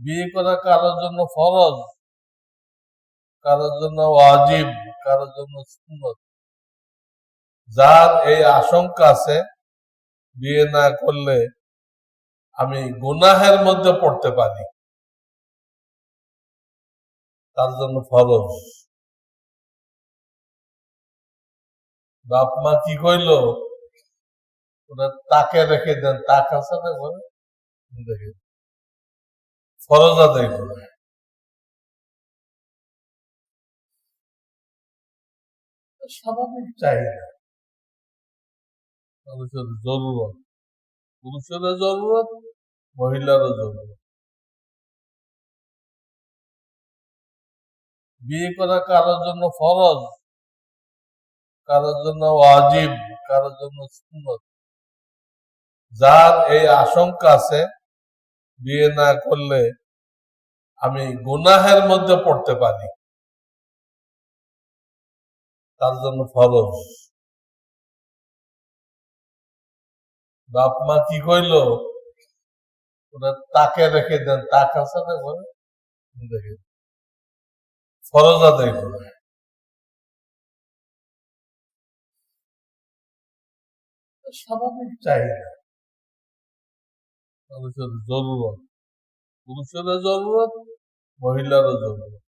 বিয়ে করা কারোর জন্য ফরজ, কারোর জন্য ওয়াজিব, কারোর জন্য সুন্নত। যার এই আশঙ্কা আছে, বিয়ে না করলে আমি গুনাহের মধ্যে পড়তে পারি। তার জন্য ফরজ। বাপ মা কি কইল? ওরা তাকে রেখে দেন তাক আছে না ঘরে দেখে ফরজ আদায় করে। স্বাভাবিক চাহিদা। মানুষের জরুরত। পুরুষেরও জরুরত, মহিলারও জরুরত। বিয়ে করা কারোর জন্য ফরজ, কারোর জন্য ওয়াজিব, কারোর জন্য সুন্নত। যার এই আশঙ্কা আছে বিয়ে না করলে আমি গুনাহের মধ্যে পড়তে পারি। তার জন্য ফরজ। বাপ মা কি কইল? ওরা তাকে রেখে দেন তাক আছে না ঘরে দেখে ফরজ আদায় করে স্বাভাবিক চাহিদা। মানুষের জরুরত পুরুষেরও জরুরত মহিলারও জরুরত